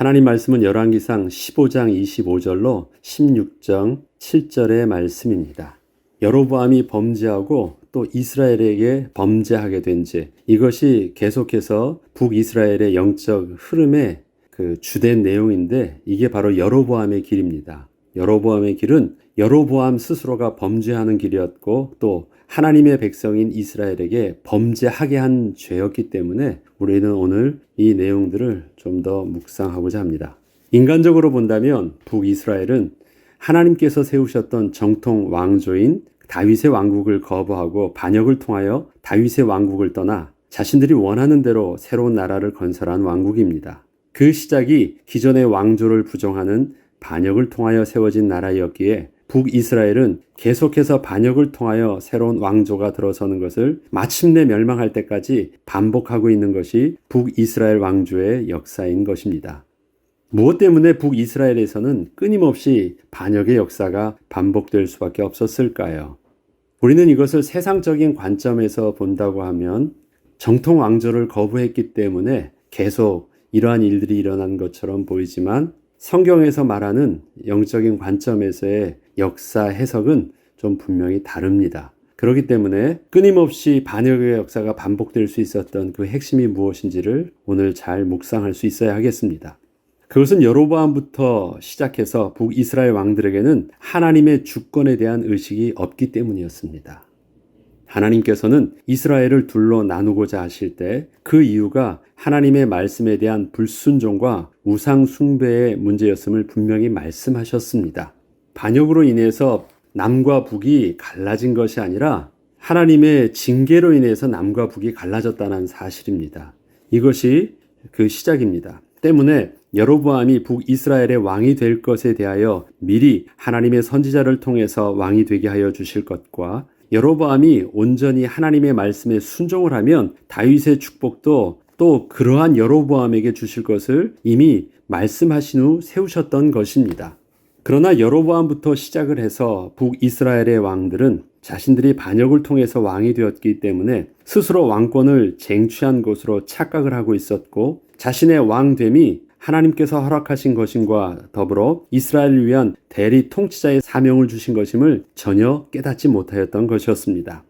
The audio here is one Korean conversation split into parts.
하나님 말씀은 열왕기상 15장 25절로 16장 7절의 말씀입니다. 여로보암이 범죄하고 또 이스라엘에게 범죄하게 된 죄. 이것이 계속해서 북이스라엘의 영적 흐름의 그 주된 내용인데 이게 바로 여로보암의 길입니다. 여로보암의 길은 여로보암 스스로가 범죄하는 길이었고 또 하나님의 백성인 이스라엘에게 범죄하게 한 죄였기 때문에 우리는 오늘 이 내용들을 좀 더 묵상하고자 합니다. 인간적으로 본다면 북이스라엘은 하나님께서 세우셨던 정통 왕조인 다윗의 왕국을 거부하고 반역을 통하여 다윗의 왕국을 떠나 자신들이 원하는 대로 새로운 나라를 건설한 왕국입니다. 그 시작이 기존의 왕조를 부정하는 반역을 통하여 세워진 나라였기에 북이스라엘은 계속해서 반역을 통하여 새로운 왕조가 들어서는 것을 마침내 멸망할 때까지 반복하고 있는 것이 북이스라엘 왕조의 역사인 것입니다. 무엇 때문에 북이스라엘에서는 끊임없이 반역의 역사가 반복될 수밖에 없었을까요? 우리는 이것을 세상적인 관점에서 본다고 하면 정통 왕조를 거부했기 때문에 계속 이러한 일들이 일어난 것처럼 보이지만 성경에서 말하는 영적인 관점에서의 역사 해석은 좀 분명히 다릅니다. 그렇기 때문에 끊임없이 반역의 역사가 반복될 수 있었던 그 핵심이 무엇인지를 오늘 잘 묵상할 수 있어야 하겠습니다. 그것은 여로보암부터 시작해서 북이스라엘 왕들에게는 하나님의 주권에 대한 의식이 없기 때문이었습니다. 하나님께서는 이스라엘을 둘로 나누고자 하실 때 그 이유가 하나님의 말씀에 대한 불순종과 우상 숭배의 문제였음을 분명히 말씀하셨습니다. 반역으로 인해서 남과 북이 갈라진 것이 아니라 하나님의 징계로 인해서 남과 북이 갈라졌다는 사실입니다. 이것이 그 시작입니다. 때문에 여로보암이 북이스라엘의 왕이 될 것에 대하여 미리 하나님의 선지자를 통해서 왕이 되게 하여 주실 것과 여로보암이 온전히 하나님의 말씀에 순종을 하면 다윗의 축복도 또 그러한 여로보암에게 주실 것을 이미 말씀하신 후 세우셨던 것입니다. 그러나 여로보암부터 시작을 해서 북이스라엘의 왕들은 자신들이 반역을 통해서 왕이 되었기 때문에 스스로 왕권을 쟁취한 것으로 착각을 하고 있었고 자신의 왕됨이 하나님께서 허락하신 것임과 더불어 이스라엘을 위한 대리 통치자의 사명을 주신 것임을 전혀 깨닫지 못하였던 것이었습니다.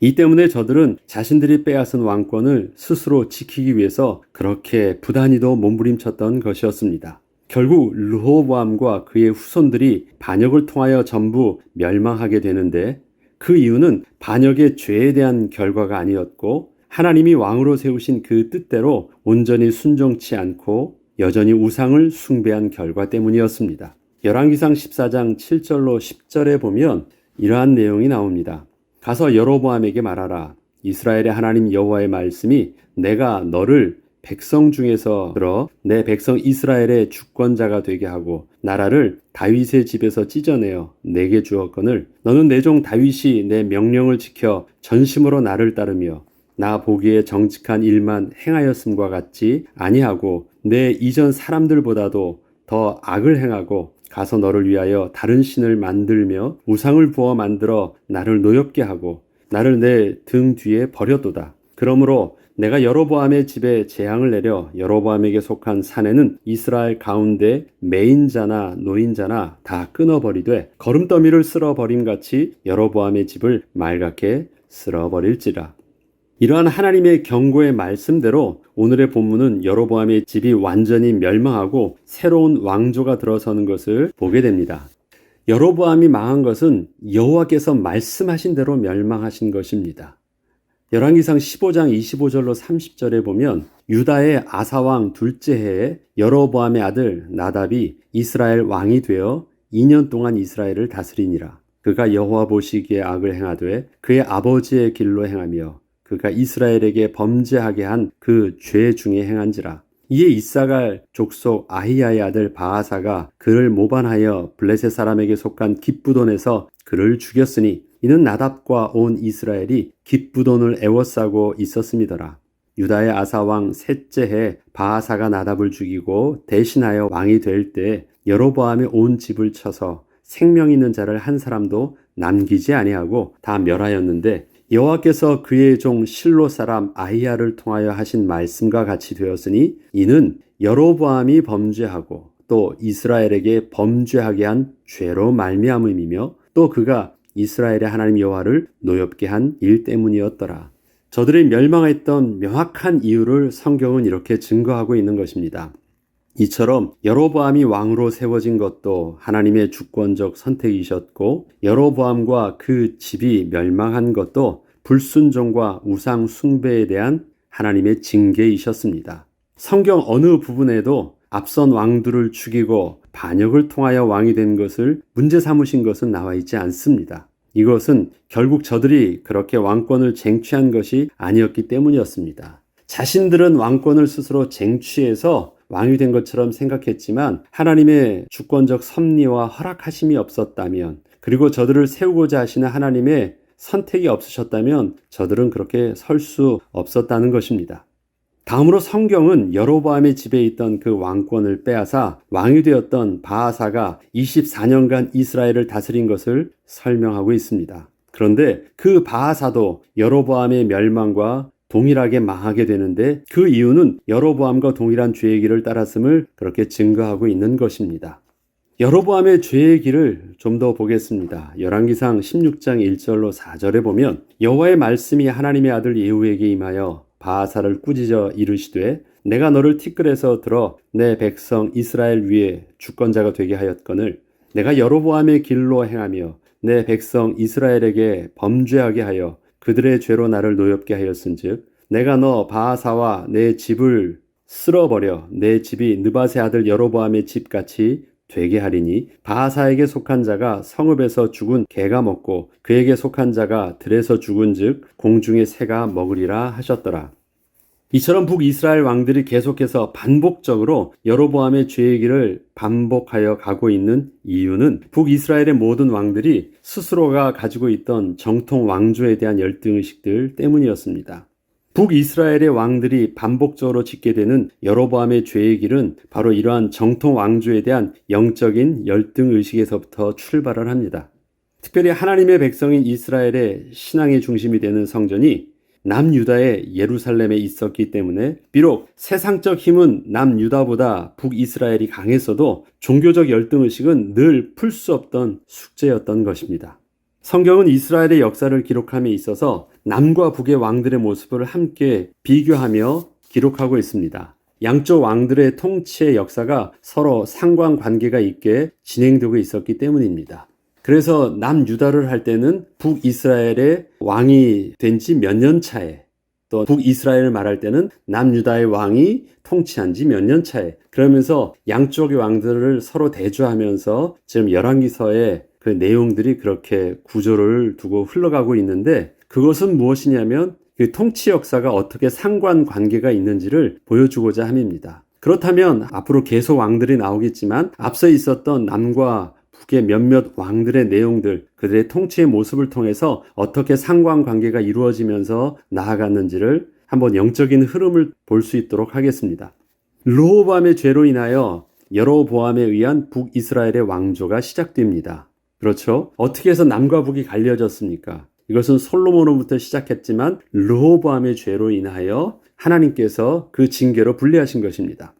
이 때문에 저들은 자신들이 빼앗은 왕권을 스스로 지키기 위해서 그렇게 부단히도 몸부림쳤던 것이었습니다. 결국 르호보암과 그의 후손들이 반역을 통하여 전부 멸망하게 되는데 그 이유는 반역의 죄에 대한 결과가 아니었고 하나님이 왕으로 세우신 그 뜻대로 온전히 순종치 않고 여전히 우상을 숭배한 결과 때문이었습니다. 열왕기상 14장 7절로 10절에 보면 이러한 내용이 나옵니다. 가서 여로보암에게 말하라. 이스라엘의 하나님 여호와의 말씀이 내가 너를 백성 중에서 들어 내 백성 이스라엘의 주권자가 되게 하고 나라를 다윗의 집에서 찢어내어 내게 주었거늘 너는 내 종 다윗이 내 명령을 지켜 전심으로 나를 따르며 나 보기에 정직한 일만 행하였음과 같지 아니하고 내 이전 사람들보다도 더 악을 행하고 가서 너를 위하여 다른 신을 만들며 우상을 부어 만들어 나를 노엽게 하고 나를 내 등 뒤에 버렸도다. 그러므로 내가 여로보암의 집에 재앙을 내려 여로보암에게 속한 사내는 이스라엘 가운데 메인자나 노인자나 다 끊어버리되 거름더미를 쓸어버림 같이 여로보암의 집을 맑게 쓸어버릴지라. 이러한 하나님의 경고의 말씀대로 오늘의 본문은 여로보암의 집이 완전히 멸망하고 새로운 왕조가 들어서는 것을 보게 됩니다. 여로보암이 망한 것은 여호와께서 말씀하신 대로 멸망하신 것입니다. 열왕기상 15장 25절로 30절에 보면 유다의 아사왕 둘째 해에 여로보암의 아들 나답이 이스라엘 왕이 되어 2년 동안 이스라엘을 다스리니라. 그가 여호와 보시기에 악을 행하되 그의 아버지의 길로 행하며 그가 이스라엘에게 범죄하게 한 그 죄 중에 행한지라. 이에 이사갈 족속 아히야의 아들 바하사가 그를 모반하여 블레셋 사람에게 속한 기쁘돈에서 그를 죽였으니 이는 나답과 온 이스라엘이 기쁘돈을 애워싸고 있었음이더라. 유다의 아사왕 셋째 해 바하사가 나답을 죽이고 대신하여 왕이 될 때 여로보암의 온 집을 쳐서 생명 있는 자를 한 사람도 남기지 아니하고 다 멸하였는데 여호와께서 그의 종 실로 사람 아히야를 통하여 하신 말씀과 같이 되었으니 이는 여로보암이 범죄하고 또 이스라엘에게 범죄하게 한 죄로 말미암음이며 또 그가 이스라엘의 하나님 여호와를 노엽게 한 일 때문이었더라. 저들이 멸망했던 명확한 이유를 성경은 이렇게 증거하고 있는 것입니다. 이처럼 여로보암이 왕으로 세워진 것도 하나님의 주권적 선택이셨고 여로보암과 그 집이 멸망한 것도 불순종과 우상 숭배에 대한 하나님의 징계이셨습니다. 성경 어느 부분에도 앞선 왕들을 죽이고 반역을 통하여 왕이 된 것을 문제 삼으신 것은 나와 있지 않습니다. 이것은 결국 저들이 그렇게 왕권을 쟁취한 것이 아니었기 때문이었습니다. 자신들은 왕권을 스스로 쟁취해서 왕이 된 것처럼 생각했지만 하나님의 주권적 섭리와 허락하심이 없었다면 그리고 저들을 세우고자 하시는 하나님의 선택이 없으셨다면 저들은 그렇게 설 수 없었다는 것입니다. 다음으로 성경은 여로보암의 집에 있던 그 왕권을 빼앗아 왕이 되었던 바하사가 24년간 이스라엘을 다스린 것을 설명하고 있습니다. 그런데 그 바하사도 여로보암의 멸망과 동일하게 망하게 되는데 그 이유는 여로보암과 동일한 죄의 길을 따랐음을 그렇게 증거하고 있는 것입니다. 여로보암의 죄의 길을 좀 더 보겠습니다. 열왕기상 16장 1절로 4절에 보면 여호와의 말씀이 하나님의 아들 예후에게 임하여 바하사를 꾸짖어 이르시되 내가 너를 티끌에서 들어 내 백성 이스라엘 위에 주권자가 되게 하였거늘 내가 여로보암의 길로 행하며 내 백성 이스라엘에게 범죄하게 하여 그들의 죄로 나를 노엽게 하였은즉 내가 너 바하사와 내 집을 쓸어버려 내 집이 느바세 아들 여로보암의 집같이 되게 하리니 바하사에게 속한 자가 성읍에서 죽은 개가 먹고 그에게 속한 자가 들에서 죽은즉 공중의 새가 먹으리라 하셨더라. 이처럼 북이스라엘 왕들이 계속해서 반복적으로 여로보암의 죄의 길을 반복하여 가고 있는 이유는 북이스라엘의 모든 왕들이 스스로가 가지고 있던 정통 왕조에 대한 열등의식들 때문이었습니다. 북이스라엘의 왕들이 반복적으로 짓게 되는 여로보암의 죄의 길은 바로 이러한 정통 왕조에 대한 영적인 열등 의식에서부터 출발을 합니다. 특별히 하나님의 백성인 이스라엘의 신앙의 중심이 되는 성전이 남유다의 예루살렘에 있었기 때문에 비록 세상적 힘은 남유다보다 북이스라엘이 강했어도 종교적 열등의식은 늘 풀 수 없던 숙제였던 것입니다. 성경은 이스라엘의 역사를 기록함에 있어서 남과 북의 왕들의 모습을 함께 비교하며 기록하고 있습니다. 양쪽 왕들의 통치의 역사가 서로 상관관계가 있게 진행되고 있었기 때문입니다. 그래서 남유다를 할 때는 북이스라엘의 왕이 된 지 몇 년 차에 또 북이스라엘을 말할 때는 남유다의 왕이 통치한 지 몇 년 차에 그러면서 양쪽의 왕들을 서로 대조하면서 지금 열왕기서의 그 내용들이 그렇게 구조를 두고 흘러가고 있는데 그것은 무엇이냐면 그 통치 역사가 어떻게 상관 관계가 있는지를 보여주고자 함입니다. 그렇다면 앞으로 계속 왕들이 나오겠지만 앞서 있었던 남과 북의 몇몇 왕들의 내용들, 그들의 통치의 모습을 통해서 어떻게 상관관계가 이루어지면서 나아갔는지를 한번 영적인 흐름을 볼 수 있도록 하겠습니다. 르호보암의 죄로 인하여 여로보암에 의한 북이스라엘의 왕조가 시작됩니다. 그렇죠? 어떻게 해서 남과 북이 갈려졌습니까? 이것은 솔로몬으로부터 시작했지만 르호보암의 죄로 인하여 하나님께서 그 징계로 분리하신 것입니다.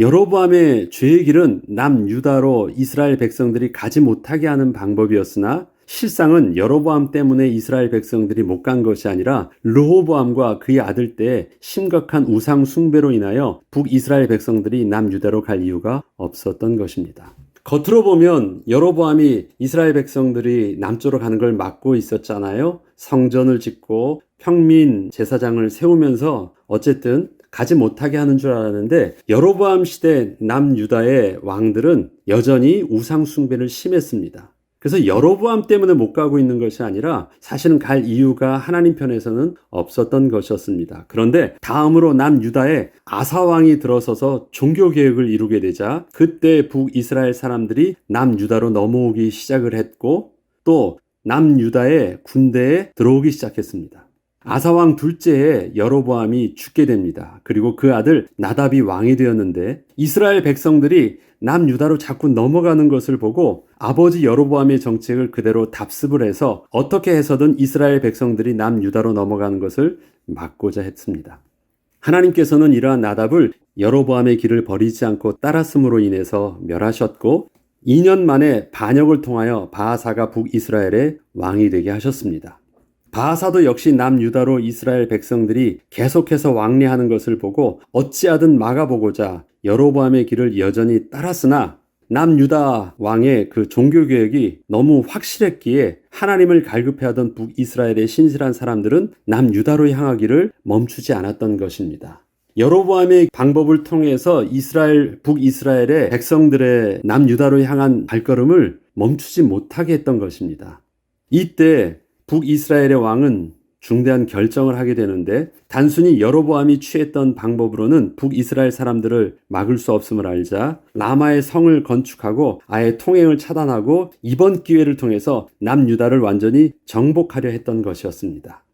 여로보암의 죄의 길은 남유다로 이스라엘 백성들이 가지 못하게 하는 방법이었으나 실상은 여로보암 때문에 이스라엘 백성들이 못 간 것이 아니라 르호보암과 그의 아들 때 심각한 우상 숭배로 인하여 북이스라엘 백성들이 남유다로 갈 이유가 없었던 것입니다. 겉으로 보면 여로보암이 이스라엘 백성들이 남쪽으로 가는 걸 막고 있었잖아요. 성전을 짓고 평민 제사장을 세우면서 어쨌든 가지 못하게 하는 줄 알았는데 여로보암 시대 남유다의 왕들은 여전히 우상 숭배를 심했습니다. 그래서 여로보암 때문에 못 가고 있는 것이 아니라 사실은 갈 이유가 하나님 편에서는 없었던 것이었습니다. 그런데 다음으로 남유다의 아사 왕이 들어서서 종교 개혁을 이루게 되자 그때 북이스라엘 사람들이 남유다로 넘어오기 시작을 했고 또 남유다의 군대에 들어오기 시작했습니다. 아사왕 둘째에 여로보암이 죽게 됩니다. 그리고 그 아들 나답이 왕이 되었는데 이스라엘 백성들이 남유다로 자꾸 넘어가는 것을 보고 아버지 여로보암의 정책을 그대로 답습을 해서 어떻게 해서든 이스라엘 백성들이 남유다로 넘어가는 것을 막고자 했습니다. 하나님께서는 이러한 나답을 여로보암의 길을 버리지 않고 따랐음으로 인해서 멸하셨고 2년 만에 반역을 통하여 바하사가 북이스라엘의 왕이 되게 하셨습니다. 바하사도 역시 남유다로 이스라엘 백성들이 계속해서 왕래하는 것을 보고 어찌하든 막아보고자 여로보암의 길을 여전히 따랐으나 남유다 왕의 그 종교개혁이 너무 확실했기에 하나님을 갈급해하던 북이스라엘의 신실한 사람들은 남유다로 향하기를 멈추지 않았던 것입니다. 여로보암의 방법을 통해서 이스라엘 북이스라엘의 백성들의 남유다로 향한 발걸음을 멈추지 못하게 했던 것입니다. 이때 북이스라엘의 왕은 중대한 결정을 하게 되는데 단순히 여로보암이 취했던 방법으로는 북이스라엘 사람들을 막을 수 없음을 알자 라마의 성을 건축하고 아예 통행을 차단하고 이번 기회를 통해서 남유다를 완전히 정복하려 했던 것이었습니다.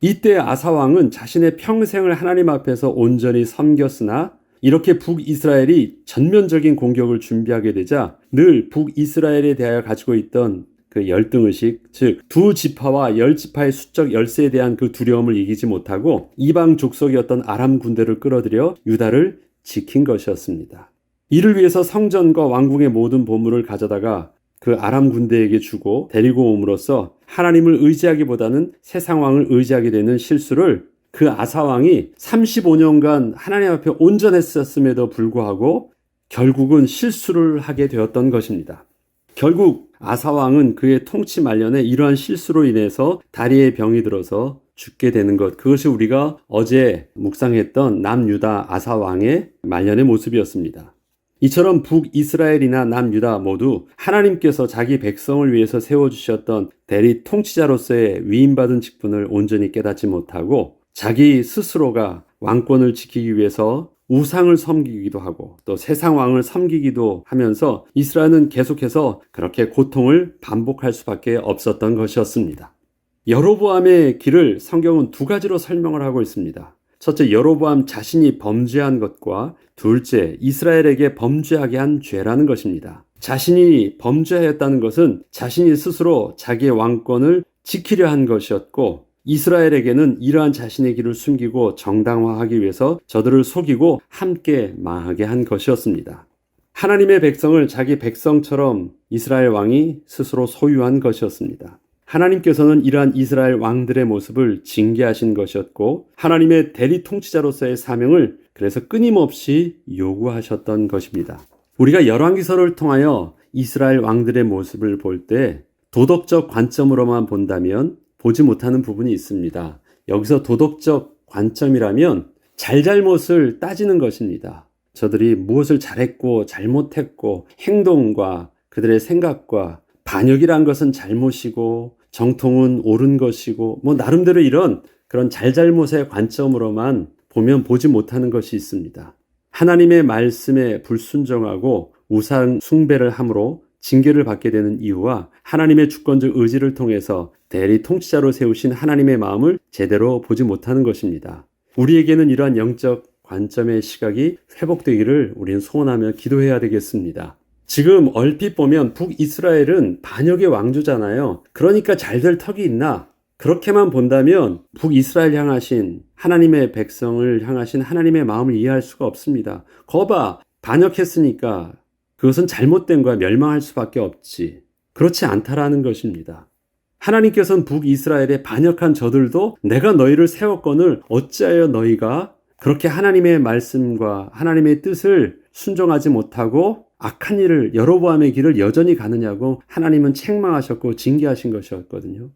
이때 아사왕은 자신의 평생을 하나님 앞에서 온전히 섬겼으나 이렇게 북이스라엘이 전면적인 공격을 준비하게 되자 늘 북이스라엘에 대하여 가지고 있던 그 열등의식, 즉, 두 지파와 열 지파의 수적 열세에 대한 그 두려움을 이기지 못하고 이방 족속이었던 아람 군대를 끌어들여 유다를 지킨 것이었습니다. 이를 위해서 성전과 왕궁의 모든 보물을 가져다가 그 아람 군대에게 주고 데리고 옴으로써 하나님을 의지하기보다는 세상 왕을 의지하게 되는 실수를 그 아사 왕이 35년간 하나님 앞에 온전했었음에도 불구하고 결국은 실수를 하게 되었던 것입니다. 결국 아사왕은 그의 통치 말년에 이러한 실수로 인해서 다리에 병이 들어서 죽게 되는 것. 그것이 우리가 어제 묵상했던 남유다 아사왕의 말년의 모습이었습니다. 이처럼 북이스라엘이나 남유다 모두 하나님께서 자기 백성을 위해서 세워주셨던 대리 통치자로서의 위임받은 직분을 온전히 깨닫지 못하고 자기 스스로가 왕권을 지키기 위해서 우상을 섬기기도 하고 또 세상 왕을 섬기기도 하면서 이스라엘은 계속해서 그렇게 고통을 반복할 수밖에 없었던 것이었습니다. 여로보암의 길을 성경은 두 가지로 설명을 하고 있습니다. 첫째, 여로보암 자신이 범죄한 것과 둘째, 이스라엘에게 범죄하게 한 죄라는 것입니다. 자신이 범죄하였다는 것은 자신이 스스로 자기의 왕권을 지키려 한 것이었고 이스라엘에게는 이러한 자신의 길을 숨기고 정당화하기 위해서 저들을 속이고 함께 망하게 한 것이었습니다. 하나님의 백성을 자기 백성처럼 이스라엘 왕이 스스로 소유한 것이었습니다. 하나님께서는 이러한 이스라엘 왕들의 모습을 징계하신 것이었고 하나님의 대리 통치자로서의 사명을 그래서 끊임없이 요구하셨던 것입니다. 우리가 열왕기서를 통하여 이스라엘 왕들의 모습을 볼 때 도덕적 관점으로만 본다면 보지 못하는 부분이 있습니다. 여기서 도덕적 관점이라면 잘잘못을 따지는 것입니다. 저들이 무엇을 잘했고 잘못했고 행동과 그들의 생각과 반역이란 것은 잘못이고 정통은 옳은 것이고 뭐 나름대로 이런 그런 잘잘못의 관점으로만 보면 보지 못하는 것이 있습니다. 하나님의 말씀에 불순종하고 우상 숭배를 함으로 징계를 받게 되는 이유와 하나님의 주권적 의지를 통해서 대리 통치자로 세우신 하나님의 마음을 제대로 보지 못하는 것입니다. 우리에게는 이러한 영적 관점의 시각이 회복되기를 우리는 소원하며 기도해야 되겠습니다. 지금 얼핏 보면 북이스라엘은 반역의 왕조잖아요. 그러니까 잘 될 턱이 있나? 그렇게만 본다면 북이스라엘 향하신 하나님의 백성을 향하신 하나님의 마음을 이해할 수가 없습니다. 거봐, 반역했으니까 그것은 잘못된 거야. 멸망할 수밖에 없지. 그렇지 않다라는 것입니다. 하나님께서는 북이스라엘에 반역한 저들도 내가 너희를 세웠건을 어찌하여 너희가 그렇게 하나님의 말씀과 하나님의 뜻을 순종하지 못하고 악한 일을 여로보암의 길을 여전히 가느냐고 하나님은 책망하셨고 징계하신 것이었거든요.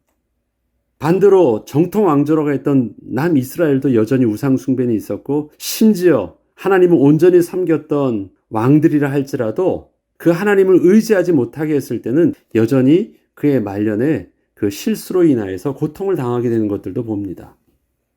반대로 정통 왕조라고 했던 남 이스라엘도 여전히 우상 숭배는 있었고 심지어 하나님을 온전히 섬겼던 왕들이라 할지라도 그 하나님을 의지하지 못하게 했을 때는 여전히 그의 말년에 그 실수로 인하여서 고통을 당하게 되는 것들도 봅니다.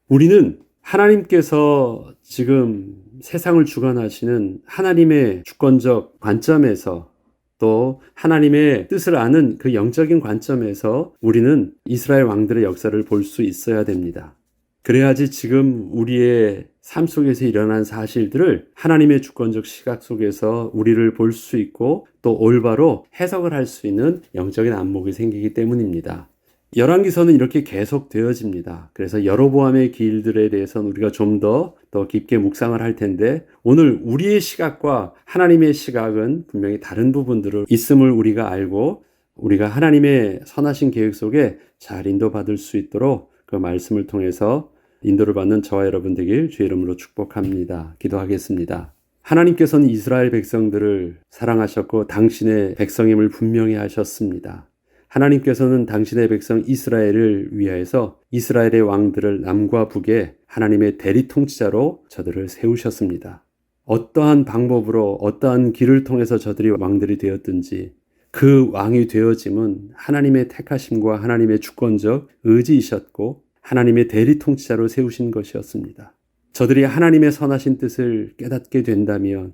우리는 하나님께서 지금 세상을 주관하시는 하나님의 주권적 관점에서 또 하나님의 뜻을 아는 그 영적인 관점에서 우리는 이스라엘 왕들의 역사를 볼 수 있어야 됩니다. 그래야지 지금 우리의 삶 속에서 일어난 사실들을 하나님의 주권적 시각 속에서 우리를 볼 수 있고 또 올바로 해석을 할 수 있는 영적인 안목이 생기기 때문입니다. 열왕기서는 이렇게 계속 되어집니다. 그래서 여로보암의 길들에 대해서는 우리가 좀 더더 깊게 묵상을 할 텐데 오늘 우리의 시각과 하나님의 시각은 분명히 다른 부분들을 있음을 우리가 알고 우리가 하나님의 선하신 계획 속에 잘 인도받을 수 있도록 그 말씀을 통해서 인도를 받는 저와 여러분 되길 주의 이름으로 축복합니다. 기도하겠습니다. 하나님께서는 이스라엘 백성들을 사랑하셨고 당신의 백성임을 분명히 하셨습니다. 하나님께서는 당신의 백성 이스라엘을 위하여서 이스라엘의 왕들을 남과 북에 하나님의 대리 통치자로 저들을 세우셨습니다. 어떠한 방법으로 어떠한 길을 통해서 저들이 왕들이 되었든지 그 왕이 되어짐은 하나님의 택하심과 하나님의 주권적 의지이셨고 하나님의 대리 통치자로 세우신 것이었습니다. 저들이 하나님의 선하신 뜻을 깨닫게 된다면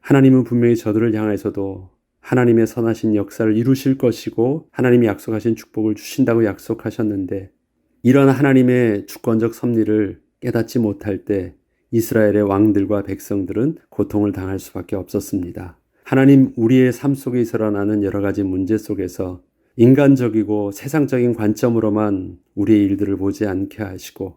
하나님은 분명히 저들을 향해서도 하나님의 선하신 역사를 이루실 것이고 하나님이 약속하신 축복을 주신다고 약속하셨는데 이런 하나님의 주권적 섭리를 깨닫지 못할 때 이스라엘의 왕들과 백성들은 고통을 당할 수밖에 없었습니다. 하나님 우리의 삶 속에 일어나는 여러 가지 문제 속에서 인간적이고 세상적인 관점으로만 우리의 일들을 보지 않게 하시고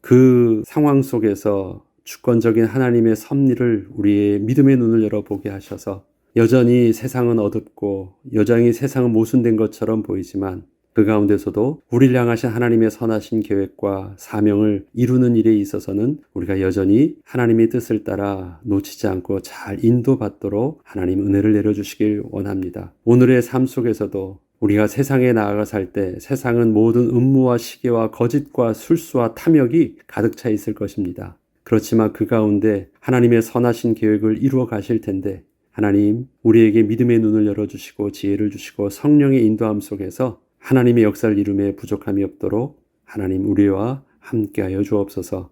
그 상황 속에서 주권적인 하나님의 섭리를 우리의 믿음의 눈을 열어보게 하셔서 여전히 세상은 어둡고 여전히 세상은 모순된 것처럼 보이지만 그 가운데서도 우리를 향하신 하나님의 선하신 계획과 사명을 이루는 일에 있어서는 우리가 여전히 하나님의 뜻을 따라 놓치지 않고 잘 인도받도록 하나님 은혜를 내려주시길 원합니다. 오늘의 삶 속에서도 우리가 세상에 나아가 살 때 세상은 모든 음모와 시계와 거짓과 술수와 탐욕이 가득 차 있을 것입니다. 그렇지만 그 가운데 하나님의 선하신 계획을 이루어 가실 텐데 하나님 우리에게 믿음의 눈을 열어주시고 지혜를 주시고 성령의 인도함 속에서 하나님의 역사를 이룸에 부족함이 없도록 하나님 우리와 함께하여 주옵소서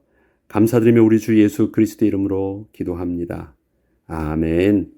감사드리며 우리 주 예수 그리스도 이름으로 기도합니다. 아멘.